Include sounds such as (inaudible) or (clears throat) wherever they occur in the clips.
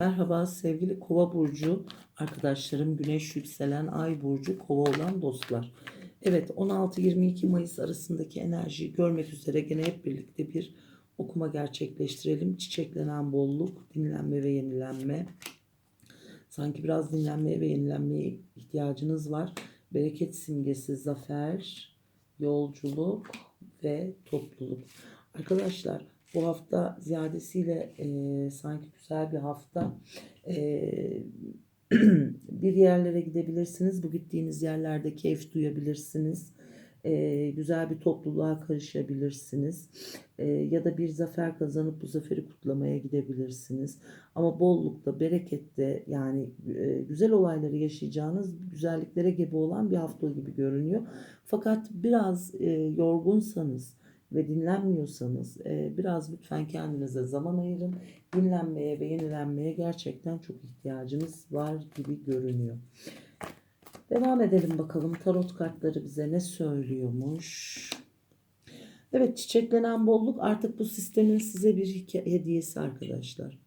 Merhaba sevgili Kova burcu arkadaşlarım, Güneş yükselen Ay burcu Kova olan dostlar. Evet 16-22 Mayıs arasındaki enerjiyi görmek üzere gene hep birlikte bir okuma gerçekleştirelim. Çiçeklenen bolluk, dinlenme ve yenilenme. Sanki biraz dinlenmeye ve yenilenmeye ihtiyacınız var. Bereket simgesi zafer, yolculuk ve topluluk. Arkadaşlar bu hafta ziyadesiyle e, sanki güzel bir hafta. E, (clears throat) bir yerlere gidebilirsiniz. Bu gittiğiniz yerlerde keyif duyabilirsiniz. E, güzel bir topluluğa karışabilirsiniz. E, ya da bir zafer kazanıp bu zaferi kutlamaya gidebilirsiniz. Ama bollukta, berekette yani e, güzel olayları yaşayacağınız, güzelliklere gebe olan bir hafta gibi görünüyor. Fakat biraz e, yorgunsanız, ve dinlenmiyorsanız e, biraz lütfen kendinize zaman ayırın. Dinlenmeye ve yenilenmeye gerçekten çok ihtiyacınız var gibi görünüyor. Devam edelim bakalım tarot kartları bize ne söylüyormuş. Evet çiçeklenen bolluk artık bu sistemin size bir hediyesi arkadaşlar.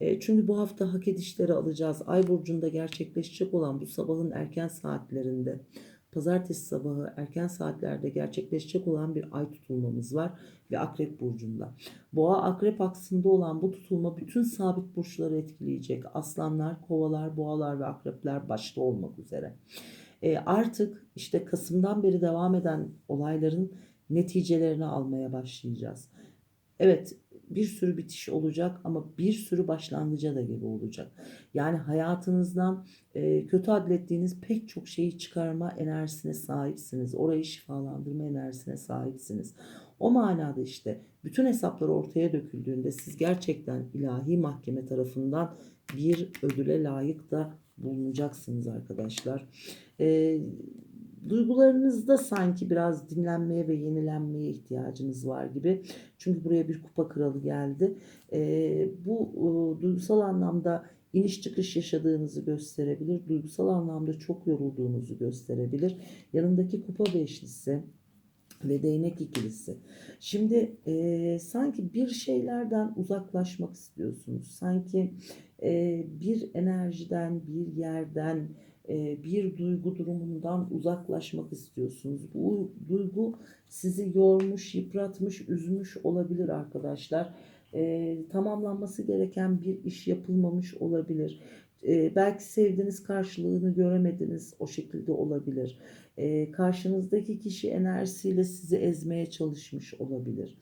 E, çünkü bu hafta hak edişleri alacağız. Ay burcunda gerçekleşecek olan bu sabahın erken saatlerinde pazartesi sabahı erken saatlerde gerçekleşecek olan bir ay tutulmamız var ve akrep burcunda. Boğa akrep aksında olan bu tutulma bütün sabit burçları etkileyecek. Aslanlar, kovalar, boğalar ve akrepler başta olmak üzere. E, artık işte Kasım'dan beri devam eden olayların neticelerini almaya başlayacağız. Evet bir sürü bitiş olacak ama bir sürü başlangıca da gibi olacak. Yani hayatınızdan e, kötü adlettiğiniz pek çok şeyi çıkarma enerjisine sahipsiniz. Orayı şifalandırma enerjisine sahipsiniz. O manada işte bütün hesaplar ortaya döküldüğünde siz gerçekten ilahi mahkeme tarafından bir ödüle layık da bulunacaksınız arkadaşlar. Ee, duygularınızda sanki biraz dinlenmeye ve yenilenmeye ihtiyacınız var gibi. Çünkü buraya bir kupa kralı geldi. Ee, bu e, duygusal anlamda iniş çıkış yaşadığınızı gösterebilir. Duygusal anlamda çok yorulduğunuzu gösterebilir. Yanındaki kupa beşlisi ve değnek ikilisi. Şimdi e, sanki bir şeylerden uzaklaşmak istiyorsunuz. Sanki e, bir enerjiden, bir yerden, e, bir duygu durumundan uzaklaşmak istiyorsunuz. Bu duygu sizi yormuş, yıpratmış, üzmüş olabilir arkadaşlar. E, tamamlanması gereken bir iş yapılmamış olabilir. E, belki sevdiğiniz karşılığını göremediniz o şekilde olabilir. E, karşınızdaki kişi enerjisiyle sizi ezmeye çalışmış olabilir.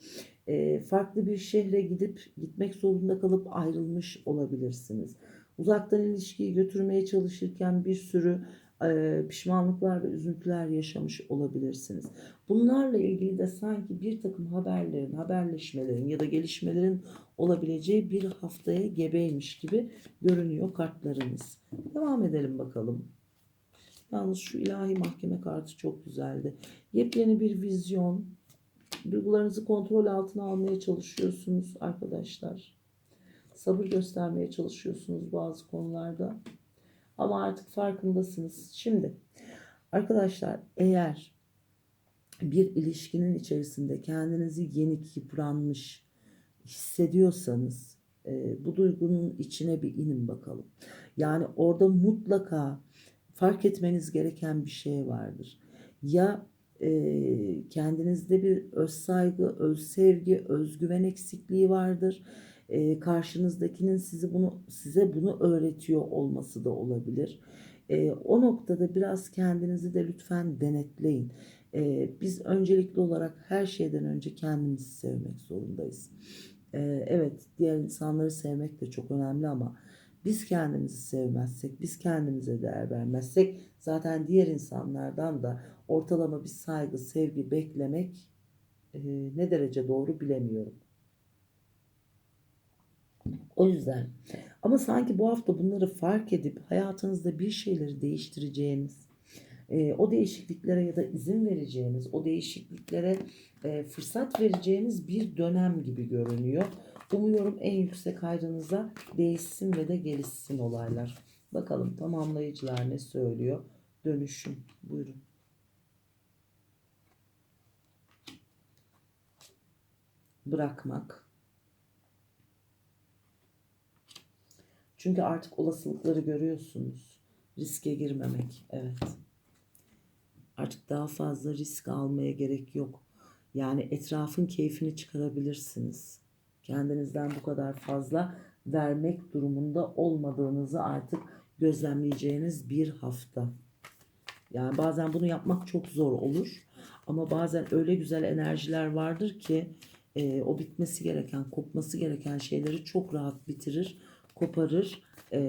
E, farklı bir şehre gidip gitmek zorunda kalıp ayrılmış olabilirsiniz. Uzaktan ilişkiyi götürmeye çalışırken bir sürü e, pişmanlıklar ve üzüntüler yaşamış olabilirsiniz. Bunlarla ilgili de sanki bir takım haberlerin, haberleşmelerin ya da gelişmelerin olabileceği bir haftaya gebeymiş gibi görünüyor kartlarınız. Devam edelim bakalım. Yalnız şu ilahi mahkeme kartı çok güzeldi. Yepyeni bir vizyon. Duygularınızı kontrol altına almaya çalışıyorsunuz arkadaşlar. Sabır göstermeye çalışıyorsunuz bazı konularda. Ama artık farkındasınız. Şimdi arkadaşlar eğer bir ilişkinin içerisinde kendinizi yenik, yıpranmış hissediyorsanız e, bu duygunun içine bir inin bakalım. Yani orada mutlaka fark etmeniz gereken bir şey vardır. Ya e, kendinizde bir öz saygı, öz sevgi, özgüven eksikliği vardır e, karşınızdakinin sizi bunu size bunu öğretiyor olması da olabilir. E, o noktada biraz kendinizi de lütfen denetleyin. E, biz öncelikli olarak her şeyden önce kendimizi sevmek zorundayız. E, evet diğer insanları sevmek de çok önemli ama biz kendimizi sevmezsek, biz kendimize değer vermezsek zaten diğer insanlardan da ortalama bir saygı, sevgi beklemek e, ne derece doğru bilemiyorum. O yüzden ama sanki bu hafta bunları fark edip hayatınızda bir şeyleri değiştireceğiniz, e, o değişikliklere ya da izin vereceğiniz, o değişikliklere e, fırsat vereceğiniz bir dönem gibi görünüyor. Umuyorum en yüksek hayrınıza değişsin ve de gelişsin olaylar. Bakalım tamamlayıcılar ne söylüyor? Dönüşüm. Buyurun. Bırakmak Çünkü artık olasılıkları görüyorsunuz. Riske girmemek. Evet. Artık daha fazla risk almaya gerek yok. Yani etrafın keyfini çıkarabilirsiniz. Kendinizden bu kadar fazla vermek durumunda olmadığınızı artık gözlemleyeceğiniz bir hafta. Yani bazen bunu yapmak çok zor olur. Ama bazen öyle güzel enerjiler vardır ki e, o bitmesi gereken, kopması gereken şeyleri çok rahat bitirir, koparır e,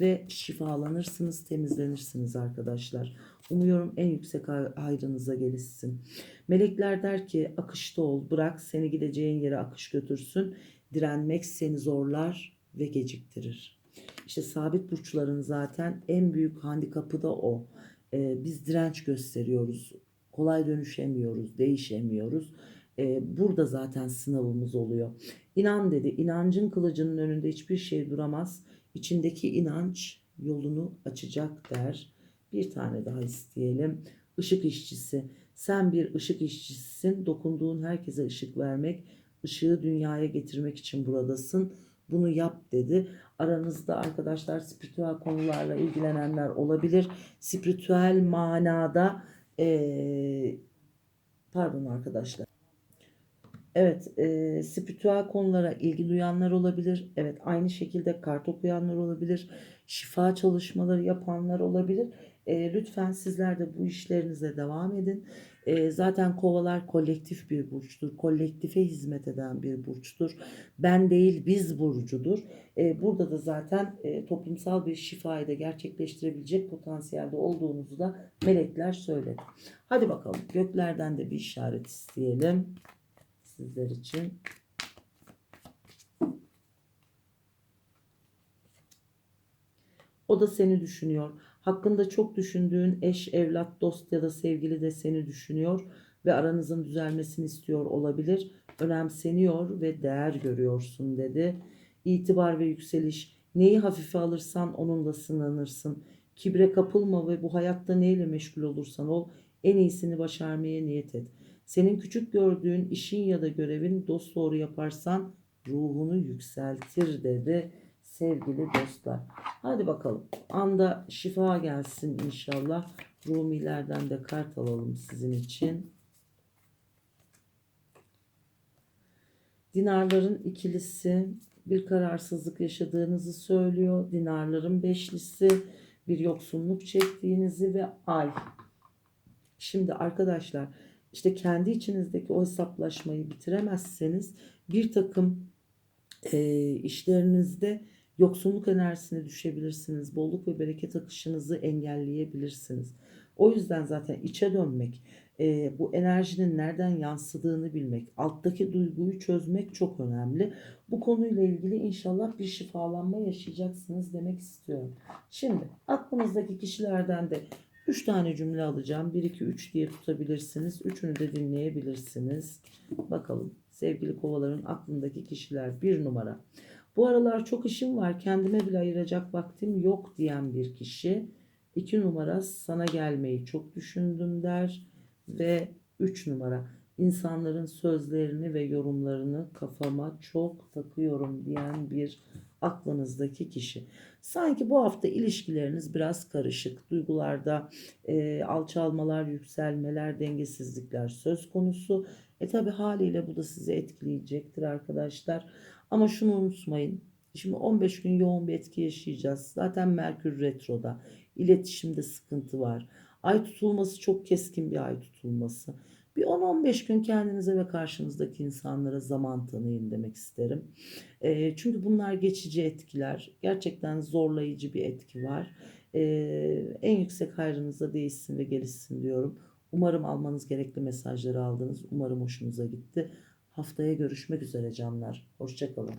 ve şifalanırsınız, temizlenirsiniz arkadaşlar. Umuyorum en yüksek hay- hayrınıza gelişsin. Melekler der ki akışta ol, bırak seni gideceğin yere akış götürsün. Direnmek seni zorlar ve geciktirir. İşte sabit burçların zaten en büyük handikapı da o. Ee, biz direnç gösteriyoruz. Kolay dönüşemiyoruz, değişemiyoruz. Ee, burada zaten sınavımız oluyor. İnan dedi, inancın kılıcının önünde hiçbir şey duramaz. İçindeki inanç yolunu açacak der. Bir tane daha isteyelim. Işık işçisi. Sen bir ışık işçisisin. Dokunduğun herkese ışık vermek, ışığı dünyaya getirmek için buradasın. Bunu yap dedi. Aranızda arkadaşlar spiritüel konularla ilgilenenler olabilir. Spiritüel manada eee, pardon arkadaşlar. Evet, e, spiritüel konulara ilgi duyanlar olabilir. Evet, aynı şekilde kart okuyanlar olabilir. Şifa çalışmaları yapanlar olabilir. E, lütfen sizler de bu işlerinize devam edin. E, zaten kovalar kolektif bir burçtur. Kolektife hizmet eden bir burçtur. Ben değil biz burcudur. E, burada da zaten e, toplumsal bir şifayı da gerçekleştirebilecek potansiyelde olduğunuzu da melekler söyledi. Hadi bakalım göklerden de bir işaret isteyelim sizler için. O da seni düşünüyor. Hakkında çok düşündüğün eş, evlat, dost ya da sevgili de seni düşünüyor ve aranızın düzelmesini istiyor olabilir. Önemseniyor ve değer görüyorsun dedi. İtibar ve yükseliş. Neyi hafife alırsan onunla sınanırsın. Kibre kapılma ve bu hayatta neyle meşgul olursan ol en iyisini başarmaya niyet et. Senin küçük gördüğün işin ya da görevin dost doğru yaparsan ruhunu yükseltir dedi sevgili dostlar. Hadi bakalım. Anda şifa gelsin inşallah. Rumilerden de kart alalım sizin için. Dinarların ikilisi bir kararsızlık yaşadığınızı söylüyor. Dinarların beşlisi bir yoksunluk çektiğinizi ve ay. Şimdi arkadaşlar işte kendi içinizdeki o hesaplaşmayı bitiremezseniz bir takım e, işlerinizde yoksunluk enerjisine düşebilirsiniz. Bolluk ve bereket akışınızı engelleyebilirsiniz. O yüzden zaten içe dönmek, e, bu enerjinin nereden yansıdığını bilmek, alttaki duyguyu çözmek çok önemli. Bu konuyla ilgili inşallah bir şifalanma yaşayacaksınız demek istiyorum. Şimdi aklınızdaki kişilerden de 3 tane cümle alacağım. 1, 2, 3 diye tutabilirsiniz. Üçünü de dinleyebilirsiniz. Bakalım sevgili kovaların aklındaki kişiler bir numara. Bu aralar çok işim var kendime bile ayıracak vaktim yok diyen bir kişi. 2 numara sana gelmeyi çok düşündüm der. Ve 3 numara insanların sözlerini ve yorumlarını kafama çok takıyorum diyen bir aklınızdaki kişi. Sanki bu hafta ilişkileriniz biraz karışık. Duygularda e, alçalmalar, yükselmeler, dengesizlikler söz konusu. E tabi haliyle bu da sizi etkileyecektir arkadaşlar. Ama şunu unutmayın. Şimdi 15 gün yoğun bir etki yaşayacağız. Zaten Merkür Retro'da. İletişimde sıkıntı var. Ay tutulması çok keskin bir ay tutulması. Bir 10-15 gün kendinize ve karşınızdaki insanlara zaman tanıyın demek isterim. E, çünkü bunlar geçici etkiler. Gerçekten zorlayıcı bir etki var. E, en yüksek hayrınıza değişsin ve gelişsin diyorum. Umarım almanız gerekli mesajları aldınız. Umarım hoşunuza gitti. Haftaya görüşmek üzere canlar. Hoşçakalın.